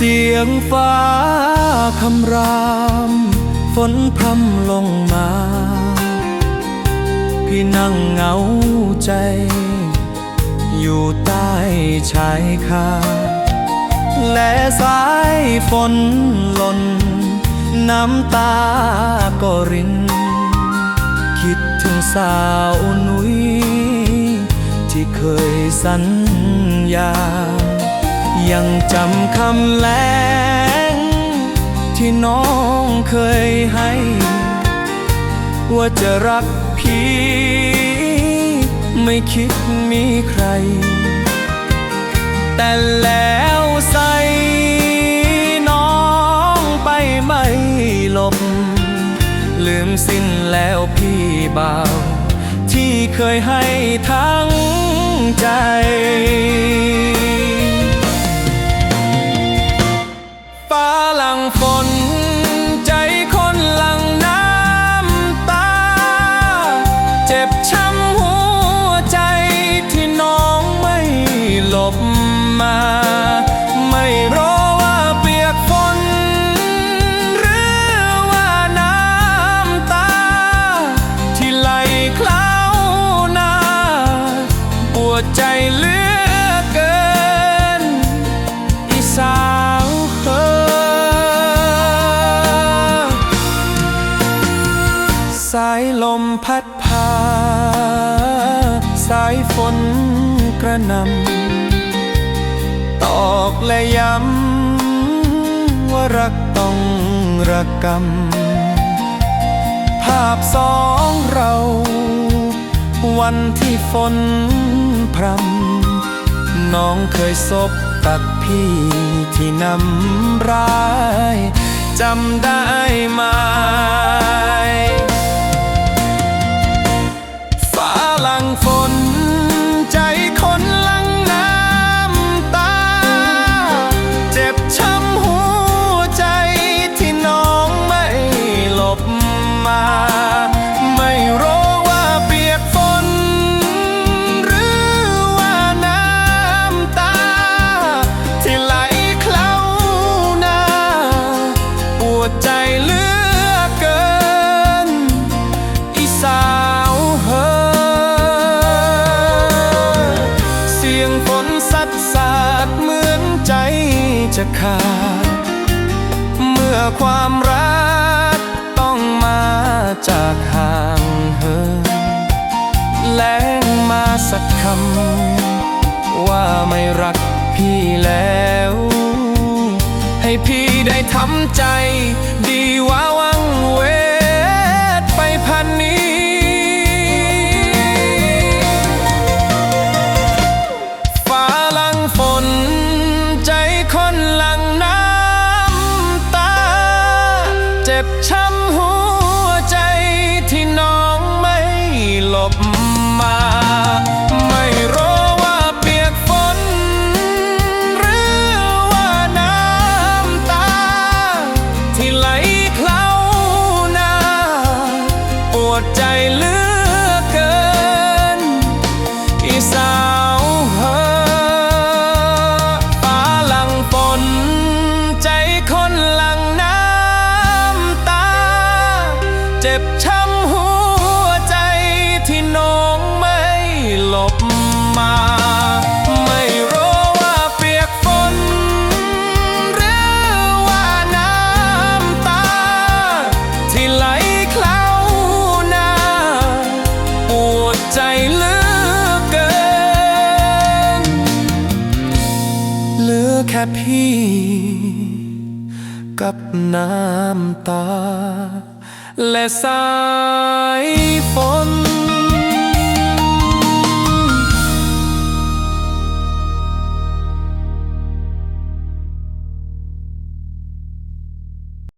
เสียงฟ้าคำราม ฝนพรำลงมา พี่นั่งเหงาใจ อยู่ใต้ชายคา และสายฝนหล่น น้ำตาก็ริน คิดถึงสาวนุ้ยที่เคยสัญญา ยังจำคำแลงที่น้องเคยให้ ว่าจะรักพี่ ไม่คิดมีใคร แต่แล้วใส่น้องไปไม่ลบ ลืมสิ้นแล้วพี่บ่าว ที่เคยให้ทั้งใจายลมพัดพา สายฝนกระนำตอกและย้ำว่ารักต้องระกำภาพสองเรา วันที่ฝนพรำน้องเคยซบตักพี่ที่นำร้ายจำได้ จะขาด เมื่อความรักต้องมาจากห่างเหินแลงมาสักคำ ว่าไม่รักพี่แล้ว ให้พี่ได้ทำใจดีว่าว บช้ำหัวใจที่น้องไม่หลบมา ไม่รู้ว่าเปียกฝน หรือว่าน้ำตา ที่ไหลเคล้าหน้า ปวดใจเลื มา ไม่รู้ว่าเปียกฝน หรือว่าน้ำตา ที่ไหลเคล้าหน้าปวดใจเหลือเกิน เหลือแค่พี่ กับน้ำตา และสายฝน